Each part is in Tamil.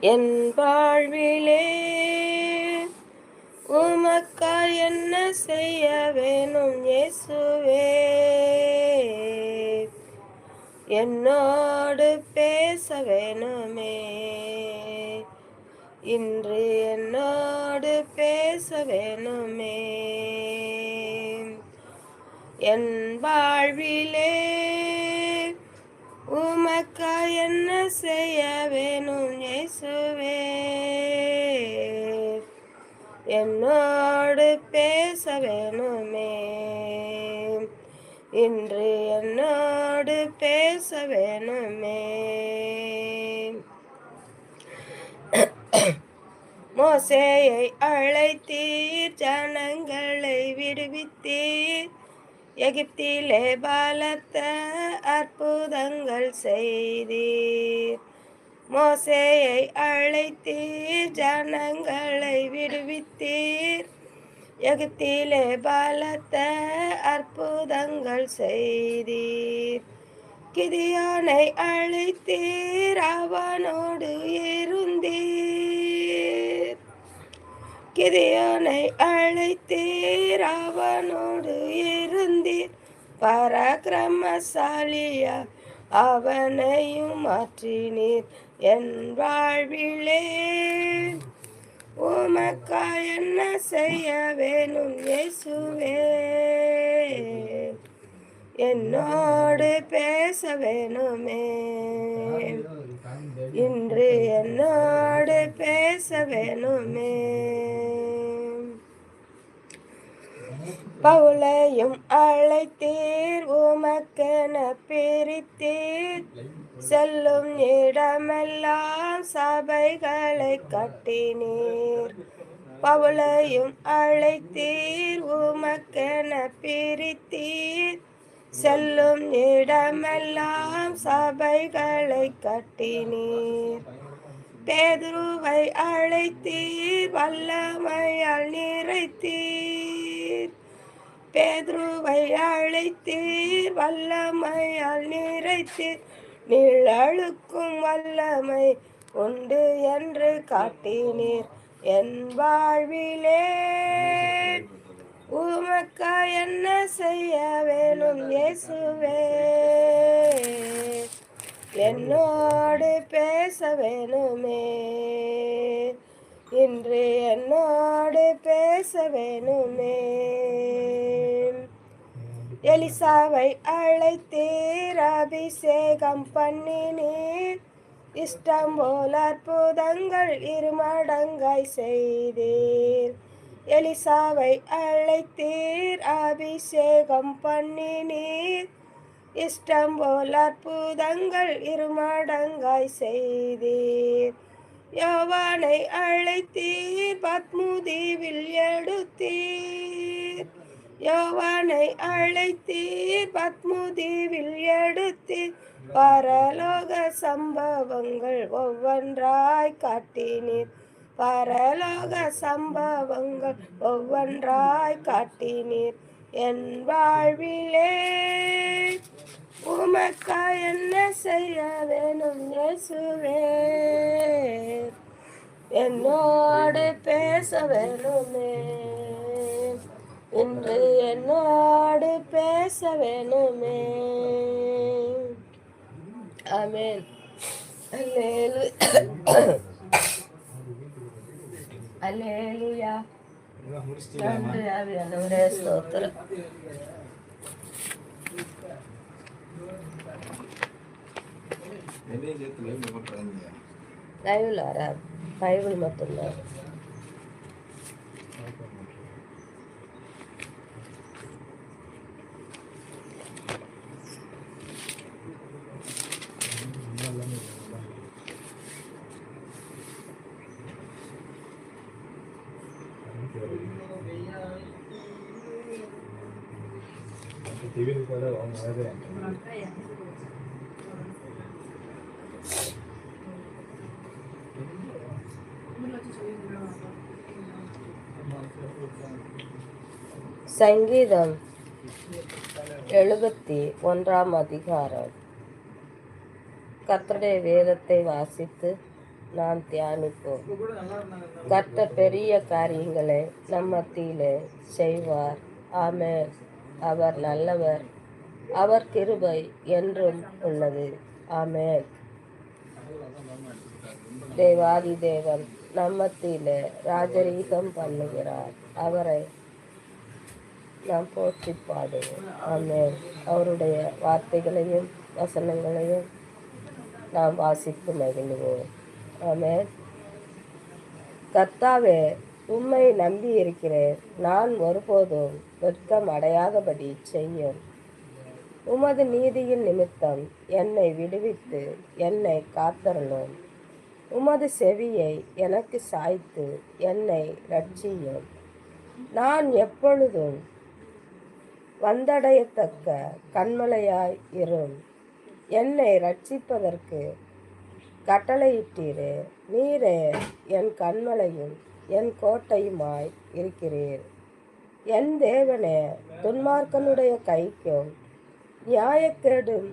என் வாழ்விலே உமக்கா என்ன செய்ய வேணும் இயேசுவே? என்னோடு பேச வேணுமே? இன்று என்னோடு பேச வேணுமே? என் வாழ்விலே உமக்கா என்ன செய்ய வேணும் வேணுமே இன்று என்னோடு பேச வேணுமே மோசையை அழைத்தீர் ஜனங்களை விடுவித்தீர். எகிப்திலே பலத்த அற்புதங்கள் செய்தீர். மோசையை அழைத்தீர் ஜனங்களை விடுவித்தீர். எகிப்திலே பலத்த அற்புதங்கள் செய்தீர். கிதியானை அழைத்தீர் அவனோடு இருந்தீர். கிதியானை அழைத்தீர் அவனோடு இருந்தீர். பராக்கிரமசாலியா அவனையும் மாற்றினீர். என் வாழ்விலே உமக்கா என்ன செய்ய வேணும் இயேசுவே? என்னோடு பேச வேணுமே. இன்று என்னோடு பேச வேணுமே. பவுலையும் அழைத்தீர் உமக்கென பிரித்தீர். செல்லும் இடமெல்லாம் சபைகளை கட்டினீர். பவுலையும் அழைத்தீர் உமக்கென பிரித்தீர். செல்லும் இடமெல்லாம் சபைகளை கட்டினீர். பேதுருவை அழைத்தீர் வல்லமையால் நிறைத்தீர். பேதுருவை அழைத்தீர் வல்லமையால் நிறைத்தீர். நிழலுக்கும் வல்லமை உண்டு என்று காட்டினீர். என் வாழ்விலே உமக்கா என்ன செய்ய வேணும் இயேசுவே? என்னோடு பேச வேணுமே? இன்று என்னோடு பேச வேணுமே? எலிசாவை அழைத்தீர் அபிஷேகம் பண்ணினீர். இஷ்டம் போல் அற்புதங்கள் இருமடங்காய் செய்தீர். எலிசாவை அழைத்தீர் அபிஷேகம் பண்ணினீர். இஷ்டம் போல் அற்புதங்கள் இருமடங்காய் செய்தீர். யோவானை அழைத்தீர் பத்முதீவில் எடுத்தீர். யோவானை அழைத்தீர் பத்முதீவில் எடுத்தீர். பரலோக சம்பவங்கள் ஒவ்வொன்றாய் காட்டினீர். பரலோக சம்பவங்கள் ஒவ்வொன்றாய் காட்டினீர். என் வாழ்விலே உமக்கா என்ன செய்ய வேணும் இயேசுவே? என்னோடு பேச வேணுமே. இன்று என்னோடு பேச வேணுமே. ஆமென். அல்லேலூயா அல்லேலூயா. நன்றி ஆவியானவரே ஸ்தோத்திரம். லைவ்ல வராது. பைபிள் மட்டும்தான். டிவியில் கூட அவங்க சங்கீதம் எழுபத்தி ஒன்றாம் அதிகாரம். கர்த்தருடைய வேதத்தை வாசித்து நாம் தியானிப்போம். கர்த்த பெரிய காரியங்களை நம் மத்தியிலே செய்வார். ஆமே அவர் நல்லவர். அவர் கிருபை என்றும் உள்ளது. ஆமேன். தேவாதி தேவன் நம்மத்தில ராஜரீகம் பண்ணுகிறார். அவரை நாம் போற்றி பாடுவோம். அவருடைய வார்த்தைகளையும் வசனங்களையும் நாம் வாசித்து மகிழ்வோம். ஆமேன். கர்த்தாவே உம்மை நம்பி இருக்கிறேன் நான் ஒருபோதும் வெட்கம் அடையாதபடி செய்யும். உமது நீதியின் நிமித்தம் என்னை விடுவித்து என்னை காத்தரணும் உமது செவியை எனக்கு சாய்த்து என்னை ரட்சியும் நான் எப்பொழுதும் வந்தடையத்தக்க கண்மலையாய் இரும். என்னை ரட்சிப்பதற்கு கட்டளையிட்டீரே. நீரே என் கண்மலையும் என் கோட்டையுமாய் இருக்கிறீர். என் தேவனே துன்மார்க்கனுடைய கைக்கும் நியாயக்கேடும்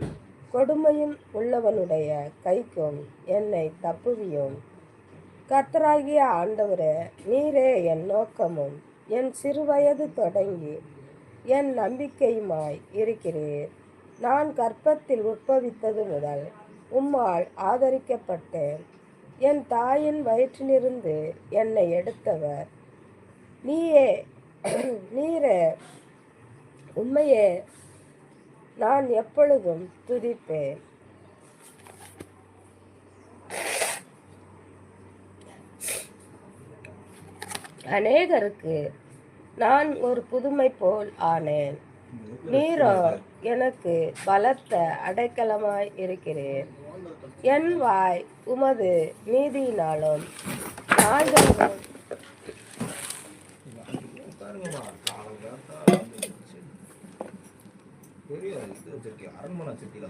கொடுமையும் உள்ளவனுடைய கைக்கும் என்னை தப்புவியும். கத்தராகிய ஆண்டவரே நீரே என் நோக்கமும் என் சிறுவயது தொடங்கி என் நம்பிக்கையுமாய் இருக்கிறீர். நான் கற்பத்தில் உட்பவித்தது முதல் உம்மால் ஆதரிக்கப்பட்டேன். என் தாயின் வயிற்றிலிருந்து என்னை எடுத்தவர். நீயே நீரே உண்மையே நான் எப்பொழுதும் துதிப்பேன். அநேகருக்கு நான் ஒரு புதுமை போல் ஆனேன். நீரோ எனக்கு பலத்த அடைக்கலமாய் இருக்கிறேன். என் வாய் உமது நீதியினாலும் வச்சிருக்கேன் அரண்மனை சிட்டியில்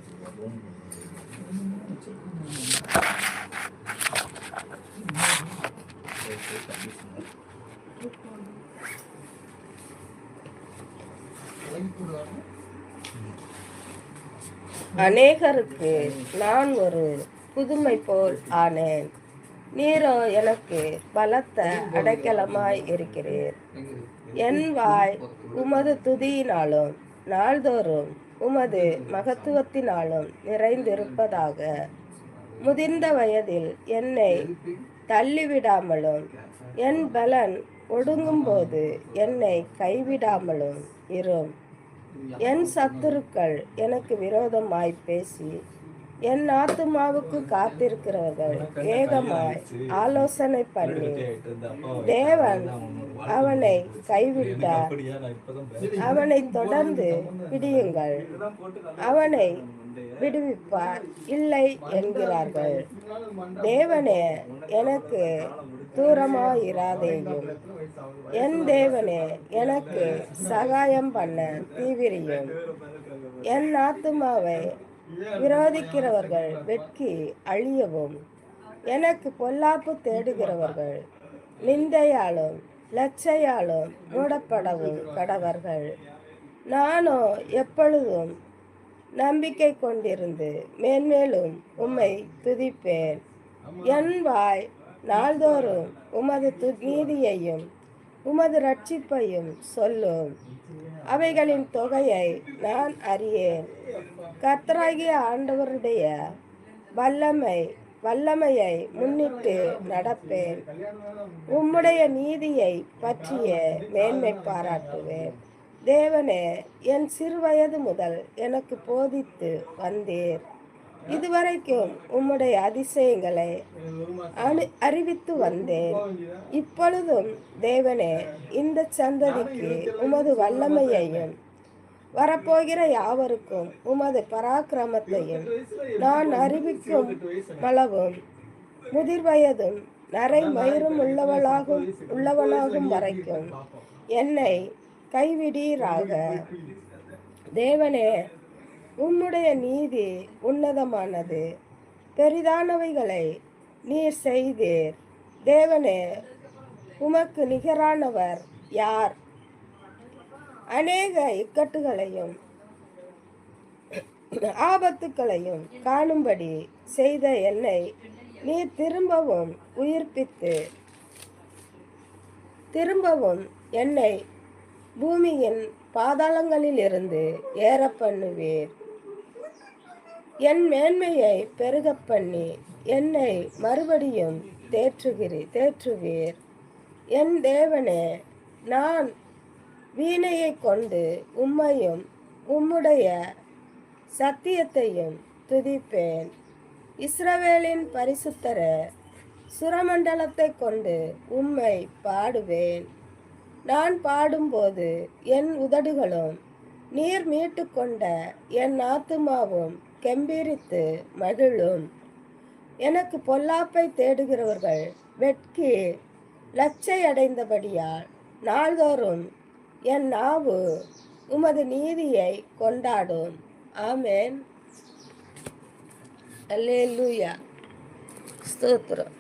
அநேகருக்கு நான் ஒரு புதுமை போல் ஆனேன். நீரோ எனக்கு பலத்த அடைக்கலமாய் இருக்கிறீர். என் வாய் உமது துதியினாலும் நாள்தோறும் உமது மகத்துவத்தினாலும் நிறைந்திருப்பதாக. முதிர்ந்த வயதில் என்னை தள்ளிவிடாமலும் என் பலன் ஒடுங்கும்போது என்னை கைவிடாமலும் இரும். என் சத்துருக்கள் எனக்கு விரோதமாய் பேசி என் ஆத்துமாவுக்கு காத்திருக்கிறவர்கள் ஏகமாய் ஆலோசனை பண்ணி தேவன் அவனை கைவிட்டார் அவனை தொடர்ந்து பிடியுங்கள். அவனை விடுவிப்பார். இல்லை என்கிறார்கள். தேவனே எனக்கு தூரமாயிராதேயும். என் தேவனே எனக்கு சகாயம் பண்ண தீவிரியும். என் ஆத்துமாவை விரோதிக்கிறவர்கள் வெட்கி அழியவும். எனக்கு பொல்லாப்பு தேடுகிறவர்கள் நிந்தையாலும் லட்சையாலும் மூடப்படவும் கடவர்கள். நானோ எப்பொழுதும் நம்பிக்கை கொண்டிருந்து மேன்மேலும் உம்மை துதிப்பேன். என் வாய் நாள்தோறும் உமது து நீதியையும் உமது ரட்சிப்பையும் சொல்லும். அவைகளின் தொகையை நான் அறியேன். கர்த்தராகிய ஆண்டவருடைய வல்லமை வல்லமையை முன்னிட்டு நடப்பேன். உம்முடைய நீதியை பற்றிய மேன்மை பாராட்டுவேன். தேவனே என் சிறுவயது முதல் எனக்கு போதித்து வந்தேன் இதுவரைக்கும் உம்முடைய அதிசயங்களை அனு அறிவித்து வந்தேன். இப்பொழுதும் தேவனே இந்த சந்ததிக்கு உமது வல்லமையையும் வரப்போகிற யாவருக்கும் உமது பராக்கிரமத்தையும் நான் அறிவிக்கும் அளவும் முதிர் வயதும் நரை மயிரும் உள்ளவளாகும் உள்ளவனாகும் வரைக்கும் என்னை கைவிடீராக. தேவனே உம்முடைய நீதி உன்னதமானது. பெரிதானவைகளை நீர் செய்தீர். தேவனே உமக்கு நிகரானவர் யார்? அநேக இக்கட்டுகளையும் ஆபத்துக்களையும் காணும்படி செய்த என்னை நீ திரும்பவும் உயிர்ப்பித்து திரும்பவும் என்னை பூமியின் பாதாளங்களிலிருந்து ஏற பண்ணுவீர். என் மேன்மையை பெருகப் பண்ணி என்னை மறுபடியும் தேற்றுகிறி தேற்றுவீர். என் தேவனே நான் வீணையை கொண்டு உம்மையும் உம்முடைய சத்தியத்தையும் துதிப்பேன். இஸ்ரவேலின் பரிசுத்தர சுரமண்டலத்தை கொண்டு உம்மை பாடுவேன். நான் பாடும்போது என் உதடுகளும் நீர் மீட்டு கொண்ட என் ஆத்துமாவும் கெம்பீரித்து மகிழும். எனக்கு பொல்லாப்பை தேடுகிறவர்கள் வெட்கி லச்சை அடைந்தபடியால் நாள்தோறும் என் நாவு உமது நீதியை கொண்டாடும். ஆமேன். அல்லேலூயா. ஸ்தோத்திரம்.